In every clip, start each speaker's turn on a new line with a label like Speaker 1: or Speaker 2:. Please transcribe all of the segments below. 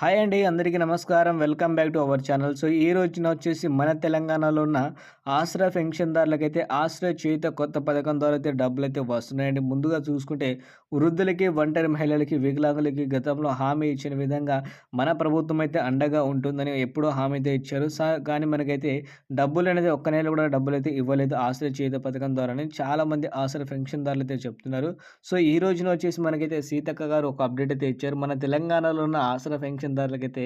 Speaker 1: Hi అండి అందరికీ నమస్కారం. Welcome back to our channel. So ఈ రోజున వచ్చేసి మన తెలంగాణలో ఉన్న ఆశ్రయ పెన్షన్దారులకైతే ఆశ్రయ చేయుత కొత్త పథకం ద్వారా అయితే డబ్బులు అయితే వస్తున్నాయండి. ముందుగా చూసుకుంటే వృద్ధులకి ఒంటరి మహిళలకి వికలాంగులకి గతంలో హామీ ఇచ్చిన విధంగా మన ప్రభుత్వం అయితే అండగా ఉంటుందని ఎప్పుడో హామీ అయితే ఇచ్చారు. కానీ మనకైతే డబ్బులు అనేది ఒక్క నెల కూడా డబ్బులు అయితే ఇవ్వలేదు ఆశ్రయ చేయుత పథకం ద్వారానే. చాలామంది ఆశ్రయ పెన్షన్దారులు అయితే చెప్తున్నారు. సో ఈ రోజున వచ్చేసి మనకైతే సీతక్క గారు ఒక అప్డేట్ అయితే ఇచ్చారు. మన తెలంగాణలో ఉన్న ఆశ్రయ పెన్షన్దారులకైతే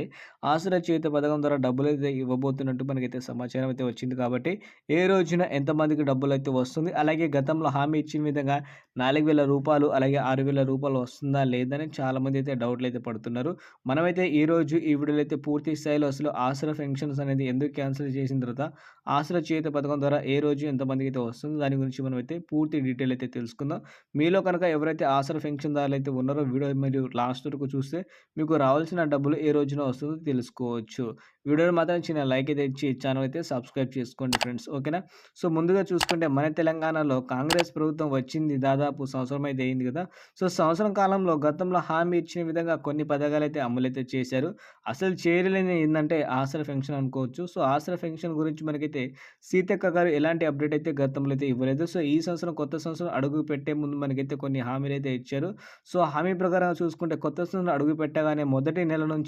Speaker 1: ఆశ్రయ చేత పథకం ద్వారా డబ్బులు అయితే ఇవ్వబోతున్నట్టు మనకైతే సమాచారం అయితే వచ్చింది కాబట్టి ఏ రోజున ఎంతమందికి డబ్బులు అయితే వస్తుంది అలాగే గతంలో హామీ ఇచ్చిన విధంగా నాలుగు వేల రూపాయలు అలాగే ఆరు వేల రూపాయలు వస్తుందా లేదని చాలామంది అయితే డౌట్లు అయితే పడుతున్నారు. మనమైతే ఈ రోజు ఈ వీడియోలో అయితే పూర్తి స్థాయిలో అసలు ఆశ్రయ పెన్షన్స్ అనేది ఎందుకు క్యాన్సిల్ చేసిన తర్వాత ఆశ్రయ చేత పథకం ద్వారా ఏ రోజు ఎంతమందికి అయితే వస్తుందో దాని గురించి మనం అయితే పూర్తి డీటెయిల్ అయితే తెలుసుకుందాం. మీలో కనుక ఎవరైతే ఆశ్రయ పెన్షన్దారులు అయితే ఉన్నారో వీడియో మీరు లాస్ట్ వరకు చూస్తే మీకు రావాల్సిన డబ్బులు ఏ రోజున వస్తుందో తెలుసుకోవచ్చు. వీడియోని మాత్రం చిన్న లైక్ అయితే ఇచ్చి ఛానల్ అయితే సబ్స్క్రైబ్ చేసుకోండి ఫ్రెండ్స్. ఓకేనా? సో ముందుగా చూసుకుంటే మన తెలంగాణలో కాంగ్రెస్ ప్రభుత్వం వచ్చింది దాదాపు సంవత్సరం అయితే అయింది కదా. సో సంవత్సరం కాలంలో గతంలో హామీ ఇచ్చిన విధంగా కొన్ని పథకాలు అయితే అమలైతే చేశారు. అసలు చేరలేని ఏంటంటే ఆసరా ఫెన్షన్ అనుకోవచ్చు. సో ఆసరా ఫెన్షన్ గురించి మనకైతే సీతక్క గారు ఎలాంటి అప్డేట్ అయితే గతంలో అయితే ఇవ్వలేదు. సో ఈ సంవత్సరం కొత్త సంవత్సరం అడుగు పెట్టే ముందు మనకైతే కొన్ని హామీలు అయితే ఇచ్చారు. సో హామీ ప్రకారం చూసుకుంటే కొత్త సంవత్సరం అడుగు పెట్టగానే మొదటి నెల నుంచి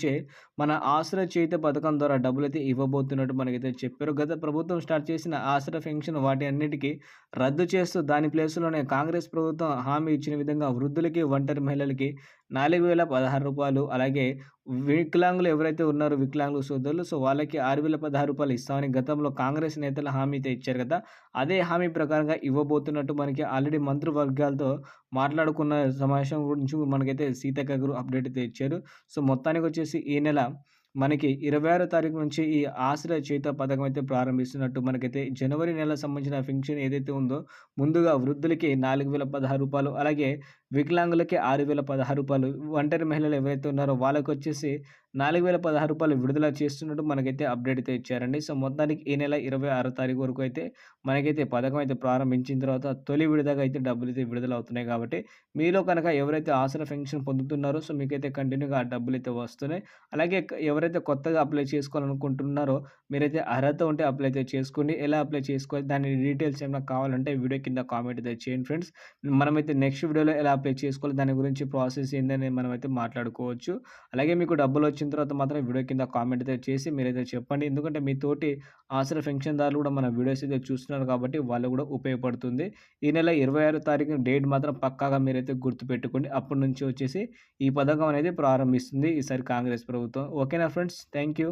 Speaker 1: మన ఆసరా చేత పథకం ద్వారా డబ్బులు అయితే ఇవ్వబోతున్నట్టు మనకైతే చెప్పారు. గత ప్రభుత్వం స్టార్ట్ చేసిన ఆసరా పెన్షన్ వాటి అన్నిటికీ రద్దు చేస్తూ దాని ప్లేస్లోనే కాంగ్రెస్ ప్రభుత్వం హామీ ఇచ్చిన విధంగా వృద్ధులకి ఒంటరి మహిళలకి నాలుగు వేల పదహారు రూపాయలు అలాగే వికలాంగులు ఎవరైతే ఉన్నారో వికలాంగుల సోదరులు సో వాళ్ళకి ఆరు వేల పదహారు రూపాయలు ఇస్తామని గతంలో కాంగ్రెస్ నేతలు హామీ అయితే ఇచ్చారు కదా. అదే హామీ ప్రకారంగా ఇవ్వబోతున్నట్టు మనకి ఆల్రెడీ మంత్రివర్గాలతో మాట్లాడుకున్న సమావేశం గురించి మనకైతే సీతక్క గారు అప్డేట్ అయితే ఇచ్చారు. సో మొత్తానికి వచ్చేసి ఈ నెల మనకి ఇరవై ఆరో తారీఖు నుంచి ఈ ఆశ్రయ చేత పథకం అయితే ప్రారంభిస్తున్నట్టు మనకైతే జనవరి నెల సంబంధించిన ఫెన్షన్ ఏదైతే ఉందో ముందుగా వృద్ధులకి నాలుగు వేల పదహారు రూపాయలు అలాగే వికలాంగులకి ఆరు వేల పదహారు రూపాయలు. ఒంటరి మహిళలు ఎవరైతే ఉన్నారో వాళ్ళకి వచ్చేసి నాలుగు వేల పదహారు రూపాయలు విడుదల చేస్తున్నట్టు మనకైతే అప్డేట్ అయితే ఇచ్చారండి. సో మొత్తానికి ఈ నెల ఇరవై ఆరో తారీఖు వరకు అయితే మనకైతే పథకం అయితే ప్రారంభించిన తర్వాత తొలి విడుదల అయితే డబ్బులు అయితే విడుదల అవుతున్నాయి కాబట్టి మీలో కనుక ఎవరైతే ఆసరా పెన్షన్ పొందుతున్నారో సో మీకైతే కంటిన్యూగా ఆ డబ్బులు అయితే వస్తున్నాయి. అలాగే ఎవరైతే కొత్తగా అప్లై చేసుకోవాలనుకుంటున్నారో మీరైతే అర్హత ఉంటే అప్లై అయితే చేసుకోండి. ఎలా అప్లై చేసుకోవాలి దాని డీటెయిల్స్ ఏమైనా కావాలంటే వీడియో కింద కామెంట్ అయితే చేయండి ఫ్రెండ్స్. మనమైతే నెక్స్ట్ వీడియోలో ఎలా అప్లై చేసుకోవాలి. దాని గురించి ప్రాసెస్ ఏందని మనమైతే మాట్లాడుకోవచ్చు. అలాగే మీకు డబ్బులు వచ్చిన తర్వాత మాత్రం వీడియో కింద కామెంట్ అయితే చేసి మీరైతే చెప్పండి. ఎందుకంటే మీ తోటి ఆసరా పెన్షన్దారులు కూడా మన వీడియోస్ అయితే చూస్తున్నారు కాబట్టి వాళ్ళు కూడా ఉపయోగపడుతుంది. ఈ నెల ఇరవై ఆరో తారీఖు డేట్ మాత్రం పక్కాగా మీరైతే గుర్తుపెట్టుకోండి. అప్పటి నుంచి వచ్చేసి ఈ పథకం అనేది ప్రారంభిస్తుంది ఈసారి కాంగ్రెస్ ప్రభుత్వం. ఓకేనా ఫ్రెండ్స్? Thank you